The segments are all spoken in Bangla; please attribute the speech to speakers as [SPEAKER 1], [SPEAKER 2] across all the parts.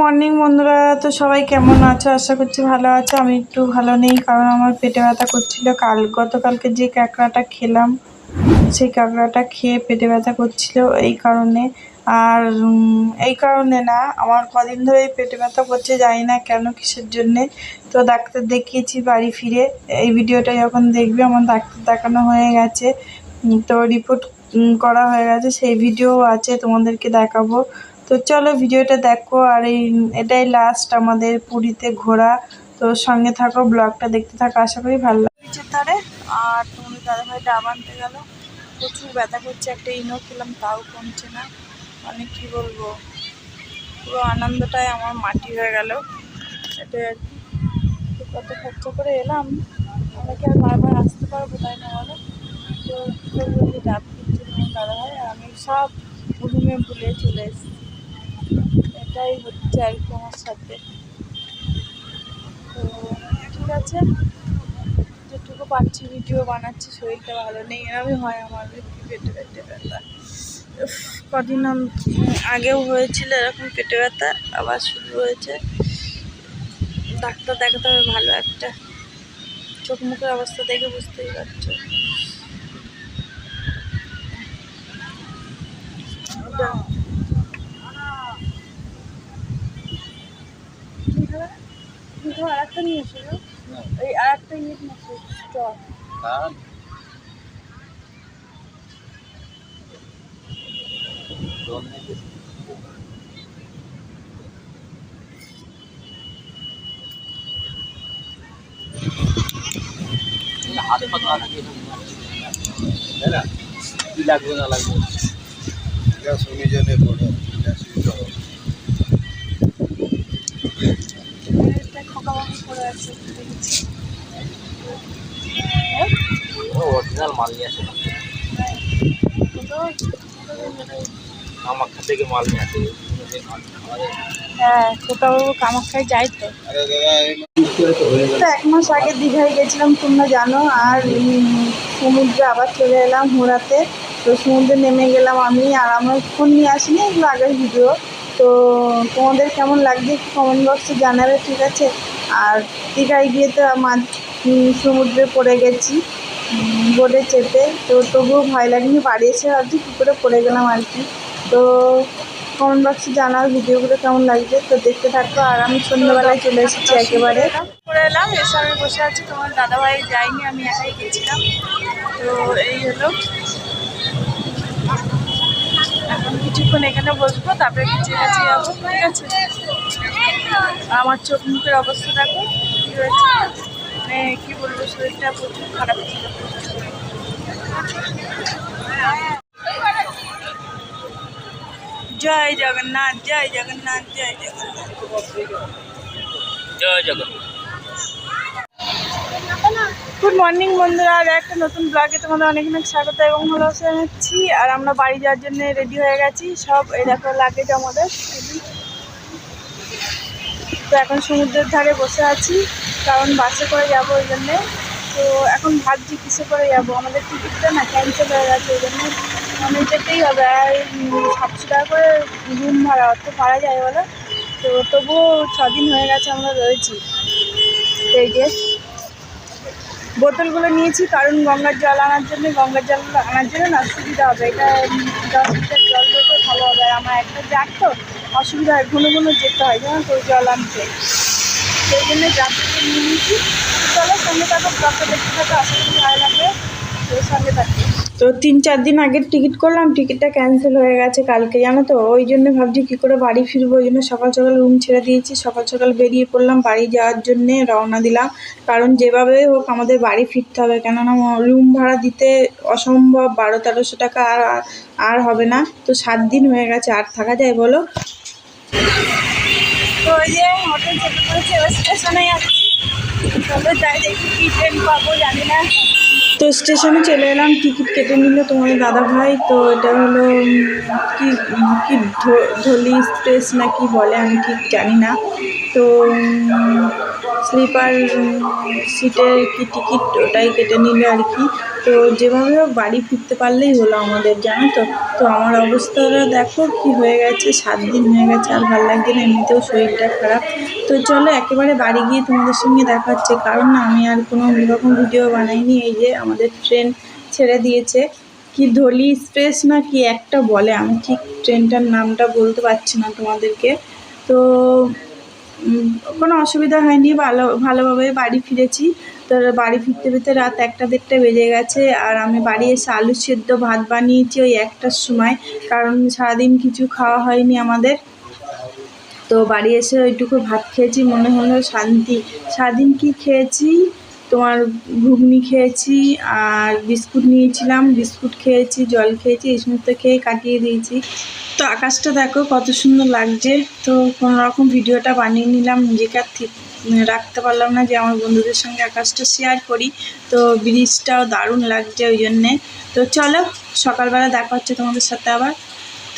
[SPEAKER 1] মর্নিং বন্ধুরা, তো সবাই কেমন আছো? আশা করছি ভালো আছো। আমি একটু ভালো নেই, কারণ আমার পেটে ব্যথা করছিল। কাল, গতকালকে যে কাঁকড়াটা খেলাম, সেই কাঁকড়াটা খেয়ে পেটে ব্যথা করছিল এই কারণে। আর এই কারণে না, আমার কদিন ধরে পেটে ব্যথা করছে, জানি না কেন, কিসের জন্যে। তো ডাক্তার দেখিয়েছি বাড়ি ফিরে। এই ভিডিওটা যখন দেখবে, আমার ডাক্তার দেখানো হয়ে গেছে। তো রিপোর্ট করা হয়ে গেছে। সেই ভিডিও আছে, তোমাদেরকে দেখাবো। তো চলো ভিডিওটা দেখো, আর এই এটাই লাস্ট আমাদের পুরীতে ঘোরা। তো সঙ্গে থাকো, ব্লগটা দেখতে থাকো, আশা করি ভালো লাগবে। নিচের ধারে আর তোমাদের দাদাভাই ডাব আনতে গেল। প্রচুর ব্যথা করছে, একটা ইনো খেলাম, তাও কমছে না। মানে কি বলব, পুরো আনন্দটাই আমার মাটি হয়ে গেল। এটা কত খরচা করে এলাম, আমরা কি আর বারবার আসতে পারব তাই না বলো? তো ডাব কিনছে তোমার দাদাভাই, আর আমি সব ঘুমে ভুলে চলে এসেছি। এটাই হচ্ছে আর কি আমার সাথে। তো ঠিক আছে, যেটুকু পাচ্ছি ভিডিও বানাচ্ছি, শরীরটা ভালো নেই এরকমই হয় আমার পেটে পেটে ব্যথা। কদিন আগেও হয়েছিল এরকম পেটে ব্যথা, আবার শুরু হয়েছে। ডাক্তার দেখাতে হবে ভালো একটা। চোখ মুখের অবস্থা দেখে বুঝতেই পারছ। যা- আর একটা নিয়ে এসো এই আর একটা ইয়ে নিয়ে
[SPEAKER 2] হাত পাতা লাগে তাই না কি লাগবে না লাগবে?
[SPEAKER 3] বড়
[SPEAKER 1] হ্যাঁ খোকা কামাখ্যায় যাই তো এক মাস আগে দীঘায় গেছিলাম, তোমরা জানো, আর সমুদ্রে আবার চলে এলাম ঘোরাতে। তো সমুদ্রে নেমে গেলাম আমি, আর আমার ফোন নিয়ে আসিনি, এগুলো আগের ভিডিও তো তোমাদের কেমন লাগছে কমেন্ট বক্সে জানাবে, ঠিক আছে? আর দীঘায় গিয়ে তো আমার সমুদ্রে পড়ে গেছি বোটে চেপে। তো তবুও ভয় লাগেনি, বাড়ি এসে ভাবছি কী করে পড়ে গেলাম আর কি। তো কমেন্ট বক্সে জানাও ভিডিওগুলো কেমন লাগছে। তো দেখতে থাকো, আর আমি সন্ধ্যাবেলায় চলে এসেছি একেবারে। করে এলাম, এসে আমি বসে আছি, তোমার দাদাভাই যাইনি আমি একাই গেছিলাম। তো এই হলো। এখন কিছুক্ষণ এখানে বসবো, তারপরে কিছু কাছে যাব, ঠিক আছে? আমার চোখ মুখের অবস্থা দেখো। কী হয়েছে? মানে কী বলব শরীরটা প্রচুর খারাপ ছিল। জয় জগন্নাথ জয় জগন্নাথ জয় জগন্নাথ
[SPEAKER 2] জয় জগন্নাথ।
[SPEAKER 1] গুড মর্নিং বন্ধুরা আর একটা নতুন ব্লগে তোমাদের অনেক অনেক স্বাগত এবং ভালোবাসা জানাচ্ছি। আর আমরা বাড়ি যাওয়ার জন্য রেডি হয়ে গেছি সব এই দেখো লাগেজ আমাদের। তো এখন সমুদ্রের ধারে বসে আছি, কারণ বাসে করে যাব ওই জন্যে। তো এখন ভাবছি কিসে করে যাব? আমাদের টিকিটটা না ক্যান্সেল হয়ে গেছে ওই জন্য। মানে যেতেই হবে, আর সাতশো টাকা করে রুম ভাড়া, অত ভাড়া যায় বলো? তো তবুও ছদিন হয়ে গেছে আমরা রয়েছি। এই যে, বোতলগুলো নিয়েছি, কারণ গঙ্গার জল আনার জন্য, গঙ্গার জল আনার জন্য না সুবিধা হবে। এটা দশ লিটার জল দেবো ভালো হবে। আর আমার একটা জাগ তো অসুবিধা হয়, ঘন ঘন যেতে হয় জানো তো জল আনতে। সেই জন্য জাগটা নিয়ে নিয়েছি। চলো, সঙ্গে থাকো দেখতে থাকো করি ভালো লাগবে। সঙ্গে থাকো। তো তিন চার দিন আগের টিকিট করলাম টিকিটটা ক্যান্সেল হয়ে গেছে কালকে, জানো তো? ওই জন্য ভাবছি কী করে বাড়ি ফিরবো, ওই জন্য সকাল সকাল রুম ছেড়ে দিয়েছি। সকাল সকাল বেরিয়ে পড়লাম, বাড়ি যাওয়ার জন্যে রওনা দিলাম। কারণ যেভাবে হোক, আমাদের বাড়ি ফিরতে হবে। কেননা রুম ভাড়া দিতে অসম্ভব, বারো তেরোশো টাকা আর আর হবে না। তো সাত দিন হয়ে গেছে, আর থাকা যায় বলো? তো ওই যে হোটেল চেপে স্টেশনে যাচ্ছি। চলো যাই দেখি কী ট্রেন পাবো, জানি না। তো স্টেশনে চলে এলাম টিকিট কেটে নিল তোমাদের দাদা ভাই। তো এটা হলো কি কি ধলি এক্সপ্রেস না কি বলে আমি ঠিক জানি না। তো স্লিপার সিটের কি টিকিট ওটাই কেটে নিল আর কি। তো যেভাবে হোক বাড়ি ফিরতে পারলেই হলো আমাদের, জানো তো? তো আমার অবস্থাটা দেখো কি হয়ে গেছে, সাত দিন হয়ে গেছে আর ভালো লাগছে না, এমনিতেও শরীরটা খারাপ। তো চলো একেবারে বাড়ি গিয়ে তোমাদের সঙ্গে দেখা হচ্ছে, কারণ না আমি আর কোনো রকম ভিডিও বানাইনি, এই যে আমাদের ট্রেন ছেড়ে দিয়েছে। কি ধলি এক্সপ্রেস না কি একটা বলে, আমি ঠিক ট্রেনটার নামটা বলতে পারছি না তোমাদেরকে। তো কোনো অসুবিধা হয়নি, ভালো, ভালোভাবে বাড়ি ফিরেছি। তো বাড়ি ফিরতে ফিরতে রাত একটা দেড়টা বেজে গেছে, আর আমি বাড়ি এসে আলু সেদ্ধ ভাত বানিয়েছি ওই একটার সময়, কারণ সারাদিন কিছু খাওয়া হয়নি আমাদের। তো বাড়ি এসে ওইটুকু ভাত খেয়েছি, মনে হলো শান্তি। সারাদিন কি খেয়েছি? তোমার ঘুগনি খেয়েছি আর বিস্কুট নিয়েছিলাম, বিস্কুট খেয়েছি, জল খেয়েছি, এই সমস্ত খেয়ে কাটিয়ে দিয়েছি। তো আকাশটা দেখো কত সুন্দর লাগছে। তো কোনো রকম ভিডিওটা বানিয়ে নিলাম, নিজেকে আর ঠিক রাখতে পারলাম না যে আমার বন্ধুদের সঙ্গে আকাশটা শেয়ার করি। তো ব্রিজটাও দারুণ লাগছে ওই জন্যে। তো চলো, সকালবেলা দেখা হচ্ছে তোমাদের সাথে আবার।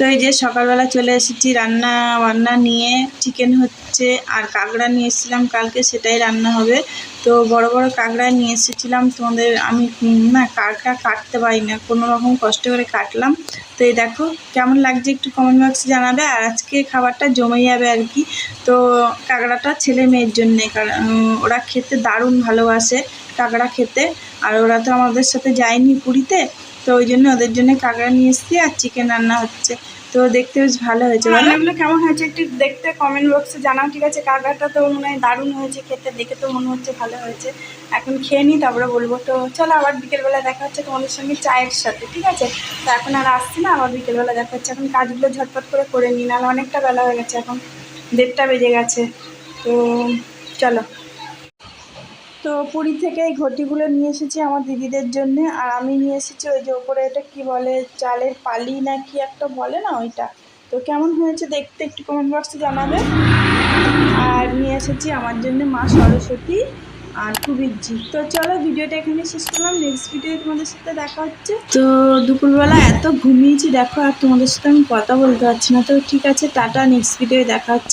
[SPEAKER 1] তো এই যে সকালবেলা চলে এসেছি রান্না বান্না নিয়ে চিকেন হচ্ছে আর কাঁকড়া নিয়ে এসেছিলাম কালকে, সেটাই রান্না হবে। তো বড় বড় কাঁকড়া নিয়ে এসেছিলাম, তোমাদের আমি না কাঁকড়া কাটতে পারি না কোনো রকম কষ্ট করে কাটলাম। তো এই দেখো, কেমন লাগছে একটু কমেন্ট বক্সে জানাবে। আর আজকে খাবারটা জমে যাবে আর কি। তো কাঁকড়াটা ছেলে মেয়ের জন্যে ওরা খেতে দারুণ ভালোবাসে কাঁকড়া খেতে। আর ওরা তো আমাদের সাথে যায়নি পুরীতে তো ওই জন্য ওদের জন্য কাঁকড়া নিয়ে এসেছি আর চিকেন রান্না হচ্ছে। তো দেখতে বেশ ভালো হয়েছে। রান্নাগুলো কেমন হয়েছে একটু দেখতে কমেন্ট বক্সে জানাও ঠিক আছে? কাঁকড়াটা তো মনে হয় দারুণ হয়েছে খেতে দেখে তো মনে হচ্ছে ভালো হয়েছে। এখন খেয়ে নিই তারপরে বলব। তো চলো আবার বিকেলবেলা দেখা হচ্ছে তোমাদের সঙ্গে চায়ের সাথে ঠিক আছে? তো এখন আর আসছি না আবার বিকেলবেলা দেখা হচ্ছে। এখন কাজগুলো ঝটপট করে করে নিই নাহলে অনেকটা বেলা হয়ে গেছে এখন। দেড়টা বেজে গেছে। তো চলো। তো পুরী থেকে এই ঘটিগুলো নিয়ে এসেছি আমার দিদিদের জন্য। আর আমি নিয়ে এসেছি ওই যে ওপরে এটা কি বলে, চালের পালি না কি একটা বলে না ওইটা? তো কেমন হয়েছে দেখতে একটু কমেন্ট বক্সে জানাবে। আর নিয়ে এসেছি আমার জন্য মা সরস্বতী আর কুবিরজি। তো চলো ভিডিওটা এখানে শেষ করলাম। নেক্সট ভিডিও তোমাদের সাথে দেখা হচ্ছে। তো দুপুরবেলা এত ঘুমিয়েছি, দেখো আর তোমাদের সাথে আমি কথা বলতে পারছি না। তো ঠিক আছে, টাটা। নেক্সট ভিডিও দেখা হচ্ছে।